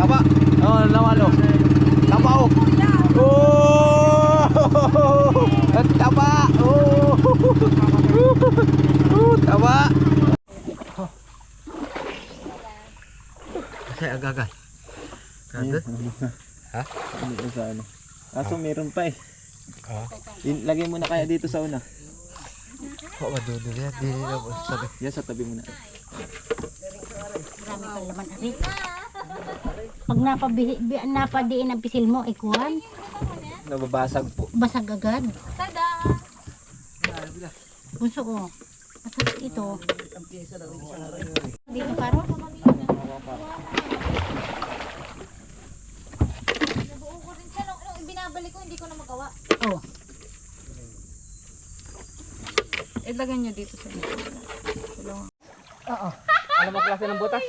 Taba. Oh, nawalo. Taba oh. Oh! Ang taba. Oh! Oh, taba. Kasi agagay. Nandun? Ha? Hindi sa ano. Kaso meron pa eh. Ah. Lagay mo na kaya dito sa una. Oo, madudo yan. Di na po sabi. Yan sa tabi mo na. Marami pang laman ari. Pag napabihi, bi- napadiin ang pisil mo, ikuhan, Nababasag po. basag agad. Tada! Gusto ko. Basag ito. Dito paro? Nabuo ko rin siya. Nung, nung ibinabalik ko, hindi ko na magawa. Oh. Ilagay niyo dito sa Oo. Alam mo klase ng butas?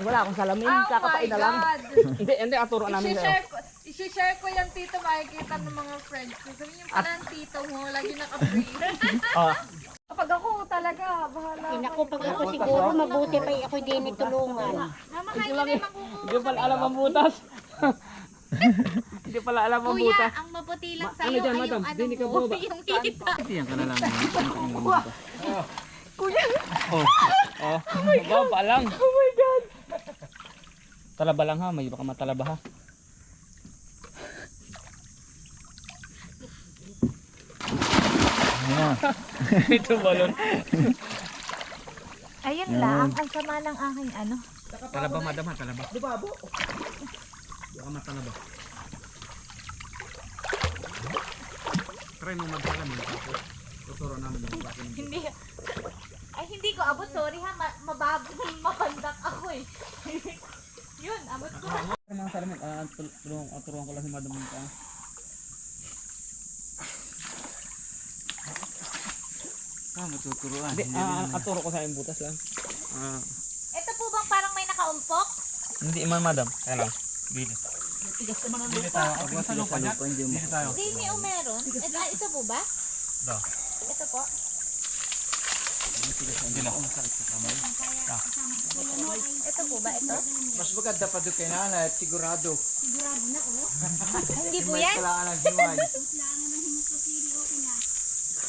Eh, wala akong salamin, kakapain na lang. hindi, hindi, aturo namin. I-share ko, i-share ko yan tito, makikita ng mga friends ko. Sabi niyo pala ang tito mo, lagi naka-free. Ah, Kapag ako talaga, bahala. Pinako pag ako siguro, mabuti pa ako din itulungan. Mama, kain ka na yung mangunguha. hindi pala alam ang butas. hindi pala alam ang Kuya, butas. ang mabuti lang sa'yo ano dyan, ay madam? yung ano Dini ka mo, yung tita. Yan ka na lang. Oh, oh baba lang. Talaba lang ha, may baka matalaba ha. Ito balon. Ayun lang, ang sama ng aking ano. Talaba madam ha, talaba. Bubabo. Baka matalaba. Try mo magsalam tapos tuturo namin Hindi. Ay, hindi ko abot. Sorry ha, ma mabab mapandak ako eh. Yun, abot ko. mga tulungan, ah, turuan ko lang si madam ka. Ah, matuturuan. Hindi, ah, aturo ko sa yung butas lang. Ah, Ito po bang parang may nakaumpok? hindi man madam. Kaya lang. Dili. Dili tayo. Ako sa lupa niya. Hindi. Dili tayo. Dini o meron? Ito, ito po ba? Do. Ito po. Ito po ba? Ito? Mas maganda pa doon kay nanay at sigurado. Hindi po yan? Kailangan ng hiway.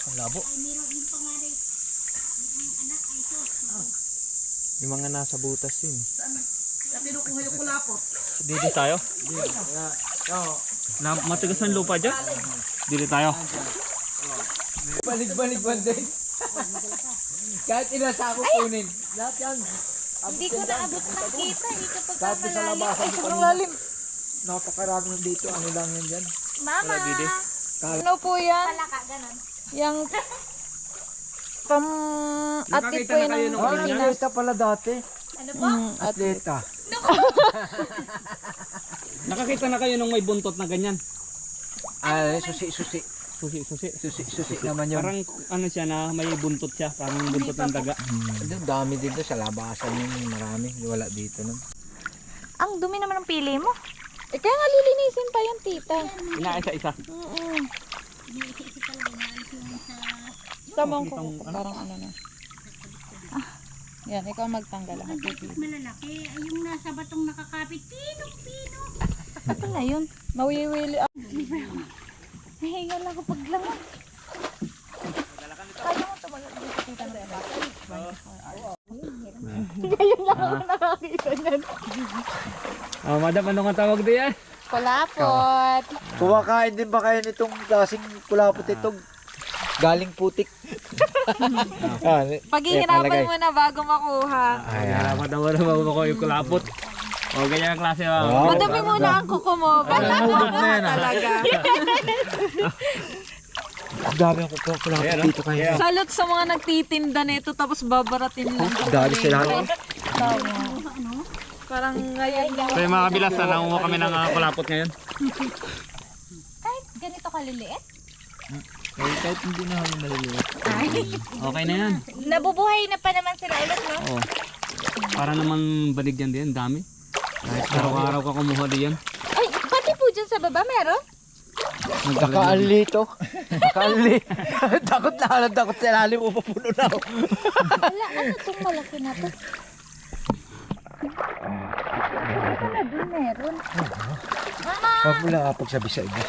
Ang labo. Yung mga nasa butas yun. Dili tayo. Oo. Na, matigas ang lupa dyan. Dili tayo. Balik-balik din. Kahit ilan sa ako kunin. Lahat yan. Hindi ko na abot nakita. Hindi ko Kahit sa labasan ko kanina. Napakarami ng dito. Ano lang yan dyan. Mama! Ano po yan? Palaka, ganon. Yung pam atlet po yan ng Oh, atleta pala dati. Ano po? Atleta. Nakakita na kayo nung may buntot na ganyan. Ah, susi, susi. Susi, susi. Susi, susi naman yun. Parang ano siya na may buntot siya. Parang buntot ng daga. Ang dami dito sa labasan yun. Marami. Wala dito nun. Ang dumi naman ng pili mo. Eh kaya nga lilinisin pa yan tita. Inaisa-isa. Mm-mm. Tamang ko parang ano na. Ah, yan, ikaw magtanggal ako. Titi. Malalaki, ay yung nasa batong nakakapit, pinong-pino. Ano na yun? Mawiwili. Ah, Nahinga lang ako paglangon. Kaya mo tumagal dito tita na Oh, madam, ano nga tawag diyan? Kulapot. Kumakain din ba kayo nitong klaseng kulapot itong galing putik? ah, Paghihirapan mo na bago makuha. Ayan. Dapat daw na bago ko yung kulapot. O, ganyan ang klase. Oh. Madami muna ang kuko mo. Na yan ah. talaga. Ang dami ang kulapot Ayan, ah. dito kayo. Salot sa mga nagtitinda nito tapos babaratin lang. Dali sila. Parang ngayon lang. Yung mga kabilas, na nangunga kami ng uh, kulapot ngayon. Kahit ganito kaliliit. Eh, kahit hindi na kami maliliit. Okay na yan. Nabubuhay na pa naman sila ulit, no? Oo. Para naman banig yan din, dami. Kahit araw-araw ka kumuha diyan. Ay, pati po dyan sa baba meron? Nakaali to. Nakaali. takot na lang, takot sa lalim mo papuno na ako. Wala, ano itong malaki na to? Doon meron. Huwag mo lang pagsabi sa inyo.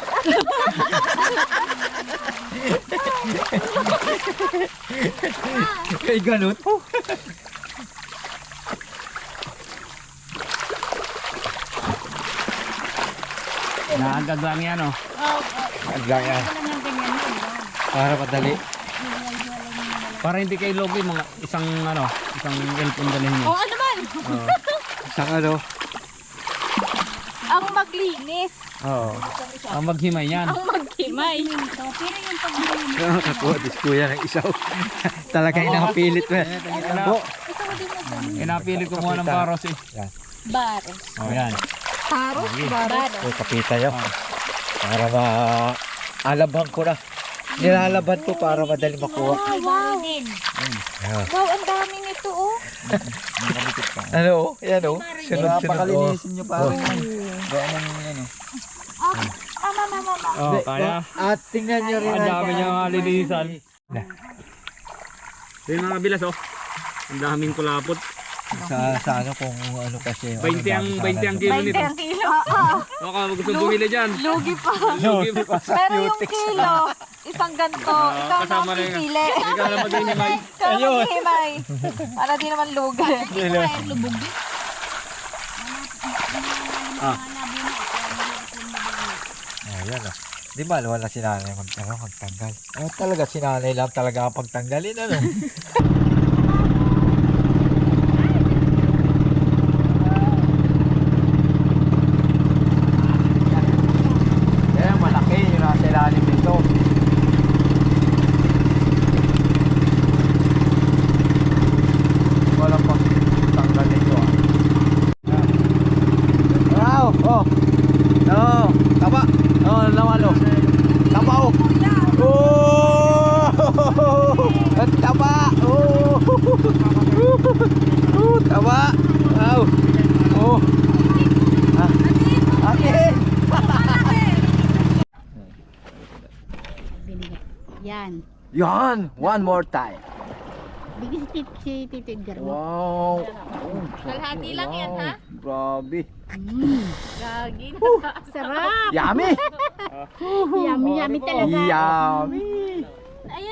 Kay ganun. Naagag lang yan oh. Ang gaya. Para madali. Para hindi kayo logi mga isang ano, isang elf ang dalhin nyo. O ano man? Isang ano. Ang maglinis. Oo. Ang maghimay yan. Ang maghimay. Pero yung pagbili Nakakakuha dis kuya ng isaw. Talaga inapilit mo. Ano? Inapili ko muna ng baros eh. Baros. Oh yan. Taros? Baros. Uy, kapita yun. Para ma... Alabang ko na. Nilalaban ko para madali makuha. Ah, wow. Yeah. Wow, ang dami nito oh. Ano? oh? Yan oh. Sunod-sunod oh. nyo parang gawa ng ano. Mama, mama, mama. Oh, kaya. At tingnan nyo rin. Ang dami niya mga lilinisan. Yung mga bilas oh. Ang daming kulapot. Sa, sa ano kung ano kasi. 20 ang 20 ang kilo nito. ang kilo. Oo. Baka gusto bumili dyan. Lugi pa. Lugi pa. Pero yung kilo, isang ganto. Ikaw na kasama ang na yun. pipili. Ikaw na maghihimay. Ikaw na maghihimay. Para di naman lugi. Ah. Ayan ah. Di ba wala si nanay mag, ano, magtanggal? Oh, talaga si nanay lang talaga ang pagtanggalin ano. Kaya malaki yung nasa ilalim nito. Walang pagtanggal nito ah. Wow! Oh! Oh! Taba! Oh, nawalo! Taba oh! Oh! Ang taba! Oh! Oh! Taba! Wow! Oh! Ah! Akin! Yan. Yan! One more time! Bigyan si, Tit- si Tito Edgar mo. Wow! Kalahati lang yan, ha? Grabe! Gagi. Sarap! Yummy! Yummy, yummy talaga. Yummy! Ayan